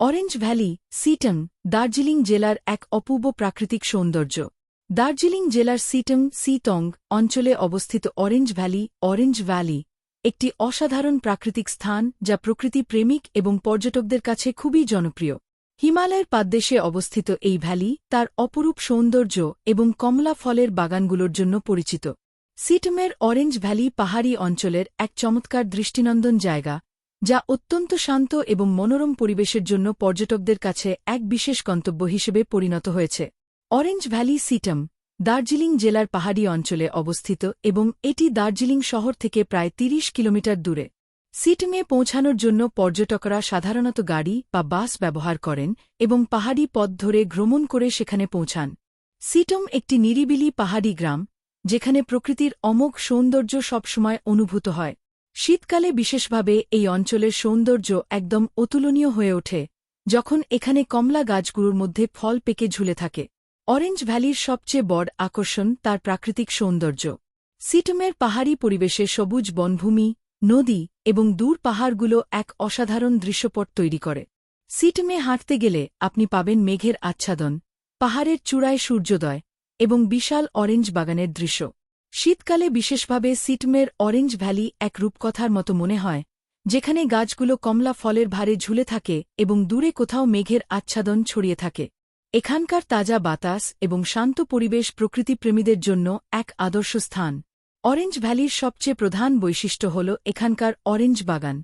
Orange valley Sittong Darjeeling জেলার এক অপূর্ব প্রাকৃতিক সৌন্দর্য। দার্জিলিং জেলার সিটং সিটং অঞ্চলে অবস্থিত অরেঞ্জ ভ্যালি অরেঞ্জ ভ্যালি একটি অসাধারণ প্রাকৃতিক স্থান যা প্রকৃতি প্রেমিক এবং পর্যটকদের কাছে খুবই জনপ্রিয়। হিমালয়ের পাদদেশে অবস্থিত এই ভ্যালি তার অপরূপ সৌন্দর্য এবং কমলা ফলের বাগানগুলোর জন্য পরিচিত। সিটমের অরেঞ্জ ভ্যালি পাহাড়ি অঞ্চলের এক চমৎকার দৃষ্টিনন্দন জায়গা। যা অত্যন্ত শান্ত এবং মনোরম পরিবেশের জন্য পর্যটকদের কাছে এক বিশেষ গন্তব্য হিসেবে পরিণত হয়েছে। অরেঞ্জ ভ্যালি সিটম, দার্জিলিং জেলার পাহাড়ি অঞ্চলে অবস্থিত এবং এটি দার্জিলিং শহর থেকে প্রায় ৩০ কিলোমিটার দূরে। সিটমে পৌঁছানোর জন্য পর্যটকরা সাধারণত গাড়ি বা বাস ব্যবহার করেন এবং পাহাড়ি পথ ধরে ভ্রমণ করে সেখানে পৌঁছান। সিটম একটি নিরিবিলি পাহাড়ি গ্রাম, যেখানে প্রকৃতির অমোঘ সৌন্দর্য সবসময় অনুভূত হয়। শীতকালে বিশেষভাবে এই অঞ্চলের সৌন্দর্য একদম অতুলনীয় হয়ে ওঠে, যখন এখানে কমলা গাছগুলোর মধ্যে ফল পেকে ঝুলে থাকে। অরেঞ্জ ভ্যালির সবচেয়ে বড় আকর্ষণ তার প্রাকৃতিক সৌন্দর্য। সিটমের পাহাড়ি পরিবেশে সবুজ বনভূমি, নদী এবং দূর পাহাড়গুলো এক অসাধারণ দৃশ্যপট তৈরি করে। সিটমে হাঁটতে গেলে আপনি পাবেন মেঘের আচ্ছাদন, পাহাড়ের চূড়ায় সূর্যোদয় এবং বিশাল অরেঞ্জ বাগানের দৃশ্য। শীতকালে বিশেষভাবে সিটমের অরেঞ্জ ভ্যালি এক রূপকথার মতো মনে হয়, যেখানে গাছগুলো কমলা ফলের ভারে ঝুলে থাকে এবং দূরে কোথাও মেঘের আচ্ছাদন ছড়িয়ে থাকে। এখানকার তাজা বাতাস এবং শান্ত পরিবেশ প্রকৃতিপ্রেমীদের জন্য এক আদর্শ স্থান। অরেঞ্জ ভ্যালির সবচেয়ে প্রধান বৈশিষ্ট্য হল এখানকার অরেঞ্জ বাগান।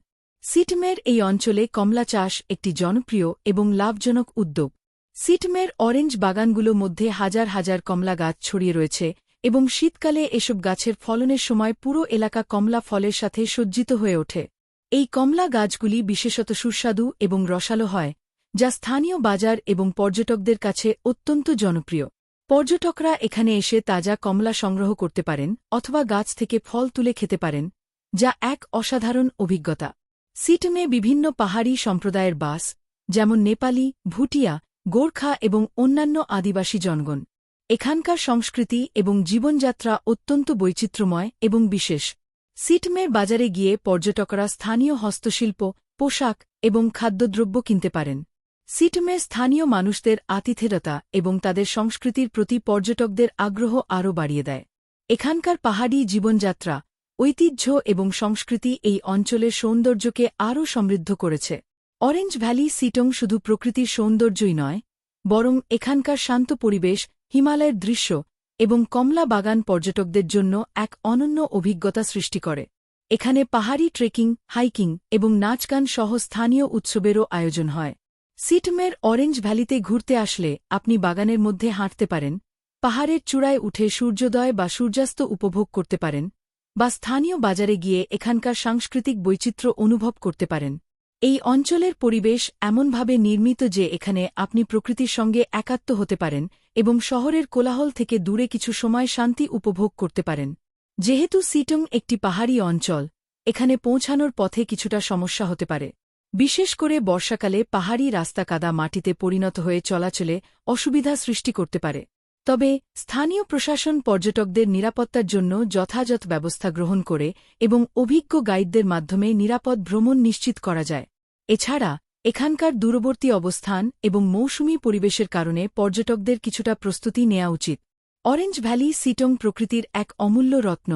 সিটমের এই অঞ্চলে কমলা চাষ একটি জনপ্রিয় এবং লাভজনক উদ্যোগ। সিটমের অরেঞ্জ বাগানগুলো মধ্যে হাজার হাজার কমলা গাছ ছড়িয়ে রয়েছে এবং শীতকালে এসব গাছের ফলনের সময় পুরো এলাকা কমলা ফলের সাথে সজ্জিত হয়ে ওঠে। এই কমলা গাছগুলি বিশেষত সুস্বাদু এবং রসালো হয়, যা স্থানীয় বাজার এবং পর্যটকদের কাছে অত্যন্ত জনপ্রিয়। পর্যটকরা এখানে এসে তাজা কমলা সংগ্রহ করতে পারেন অথবা গাছ থেকে ফল তুলে খেতে পারেন, যা এক অসাধারণ অভিজ্ঞতা। সিটমে বিভিন্ন পাহাড়ি সম্প্রদায়ের বাস, যেমন নেপালি, ভুটিয়া, গোর্খা এবং অন্যান্য আদিবাসী জনগণ। এখানকার সংস্কৃতি এবং জীবনযাত্রা অত্যন্ত বৈচিত্র্যময় এবং বিশেষ। সিটমের বাজারে গিয়ে পর্যটকরা স্থানীয় হস্তশিল্প, পোশাক এবং খাদ্যদ্রব্য কিনতে পারেন। সিটমের স্থানীয় মানুষদের আতিথেরতা এবং তাদের সংস্কৃতির প্রতি পর্যটকদের আগ্রহ আরও বাড়িয়ে দেয়। এখানকার পাহাড়ি জীবনযাত্রা, ঐতিহ্য এবং সংস্কৃতি এই অঞ্চলের সৌন্দর্যকে আরও সমৃদ্ধ করেছে। অরেঞ্জ ভ্যালি সিটং শুধু প্রকৃতির সৌন্দর্যই নয়, বরং এখানকার শান্ত পরিবেশ হিমালয়ের দৃশ্য এবং কমলা বাগান পর্যটকদের জন্য এক অনন্য অভিজ্ঞতা সৃষ্টি করে। এখানে পাহাড়ি ট্রেকিং, হাইকিং এবং নাচ গান সহ স্থানীয় উৎসবেরও আয়োজন হয়। সিটমের অরেঞ্জ ভ্যালিতে ঘুরতে আসলে আপনি বাগানের মধ্যে হাঁটতে পারেন, পাহাড়ের চূড়ায় উঠে সূর্যোদয় বা সূর্যাস্ত উপভোগ করতে পারেন বা স্থানীয় বাজারে গিয়ে এখানকার সাংস্কৃতিক বৈচিত্র্য অনুভব করতে পারেন। এই অঞ্চলের পরিবেশ এমনভাবে নির্মিত যে এখানে আপনি প্রকৃতির সঙ্গে একাত্ম হতে পারেন এবং শহরের কোলাহল থেকে দূরে কিছু সময় শান্তি উপভোগ করতে পারেন। যেহেতু সিটং একটি পাহাড়ি অঞ্চল, এখানে পৌঁছানোর পথে কিছুটা সমস্যা হতে পারে। বিশেষ করে বর্ষাকালে পাহাড়ি রাস্তা কাদা মাটিতে পরিণত হয়ে চলাচলে অসুবিধা সৃষ্টি করতে পারে। তবে স্থানীয় প্রশাসন পর্যটকদের নিরাপত্তার জন্য যথাযথ ব্যবস্থা গ্রহণ করে এবং অভিজ্ঞ গাইডদের মাধ্যমে নিরাপদ ভ্রমণ নিশ্চিত করা যায়। এছাড়া, এখানকার দূরবর্তী অবস্থান এবং মৌসুমী পরিবেশের কারণে পর্যটকদের কিছুটা প্রস্তুতি নেওয়া উচিত। অরেঞ্জ ভ্যালি সিটং প্রকৃতির এক অমূল্য রত্ন,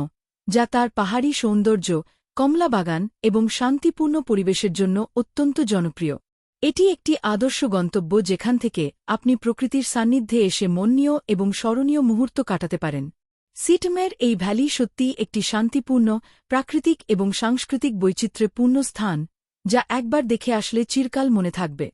যা তার পাহাড়ি সৌন্দর্য, কমলা বাগান এবং শান্তিপূর্ণ পরিবেশের জন্য অত্যন্ত জনপ্রিয়। এটি একটি আদর্শ গন্তব্য যেখান থেকে আপনি প্রকৃতির সান্নিধ্যে এসে মন্নীয় এবং স্মরণীয় মুহূর্ত কাটাতে পারেন। সিটমের এই ভ্যালি সত্যি একটি শান্তিপূর্ণ, প্রাকৃতিক এবং সাংস্কৃতিক বৈচিত্র্যে পূর্ণ স্থান। যা একবার দেখে আসলে চিরকাল মনে থাকবে।